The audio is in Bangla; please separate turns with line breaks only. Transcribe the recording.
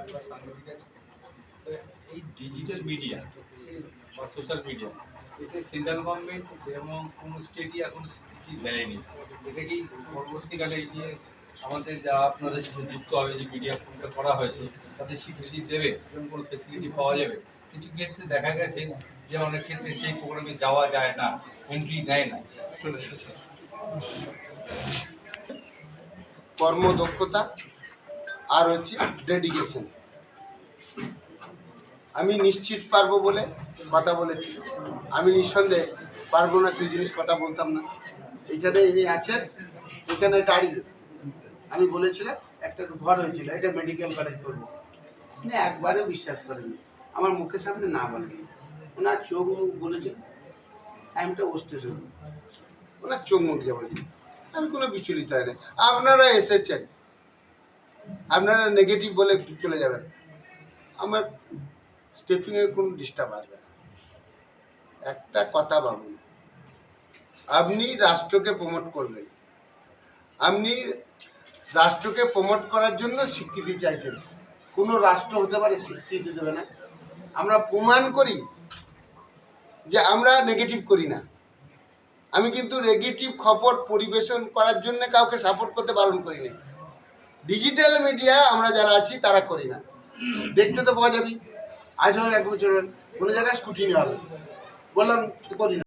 আমরা সাংবাদিক আছি এই ডিজিটাল মিডিয়া বা সোশ্যাল মিডিয়া এতে সেন্ট্রাল গভর্নমেন্ট এবং কোনো স্টেটই এখন স্বীকৃতি দেয়নি। এটা কি পরবর্তীকালে নিয়ে আমাদের যা আপনাদের সাথে যুক্ত হবে, যে মিডিয়া ফোনটা করা হয়েছে তাদের স্বীকৃতি দেবে এবং কোনো ফেসিলিটি পাওয়া যাবে? কিছু ক্ষেত্রে দেখা গেছে যে অনেক ক্ষেত্রে সেই প্রোগ্রামে যাওয়া যায় না এন্ট্রি দেয় না।
কর্মদক্ষতা আর হচ্ছে ডেডিকেশন আমি নিশ্চিত পারব বলে কথা বলেছি। আমি নিঃসন্দেহে পারব না সেই জিনিস কথা বলতাম না। এখানে ইনি আছেন, এখানে দাঁড়িয়ে। আমি বলেছিলাম, একটা ঘর হয়েছিল, এটা মেডিকেল কলেজ করব। উনি একবারও বিশ্বাস করেননি। আমার মুখের সামনে না বলেন। ওনার চোখ মুখ বলেছে টাইমটা ও স্টেশন ওনার চোখ মুখ যা বলেছে। আমি কোনো বিচলিত হয় না আপনারা এসেছেন। আপনারা নেগেটিভ বলে চলে যাবেন। আমার স্টেপিংয়ের কোনো ডিস্টার্ব আসবে না। একটা কথা ভাবুন। আপনি রাষ্ট্রকে প্রমোট করবেন। আপনি রাষ্ট্রকে প্রমোট করার জন্য স্বীকৃতি চাইছেন। কোনো রাষ্ট্র হতে পারে স্বীকৃতি দেবে না। আমরা প্রমাণ করি যে আমরা নেগেটিভ করি না। আমি কিন্তু নেগেটিভ খবর পরিবেশন করার জন্য কাউকে সাপোর্ট করতে বারণ করি না ডিজিটাল মিডিয়া আমরা যারা আছি, তারা করি না। দেখতে তো পাওয়া যাবি আজ হোক এক বছর কোনো জায়গায় স্কুটি নেওয়া হবে। বললাম, করি না।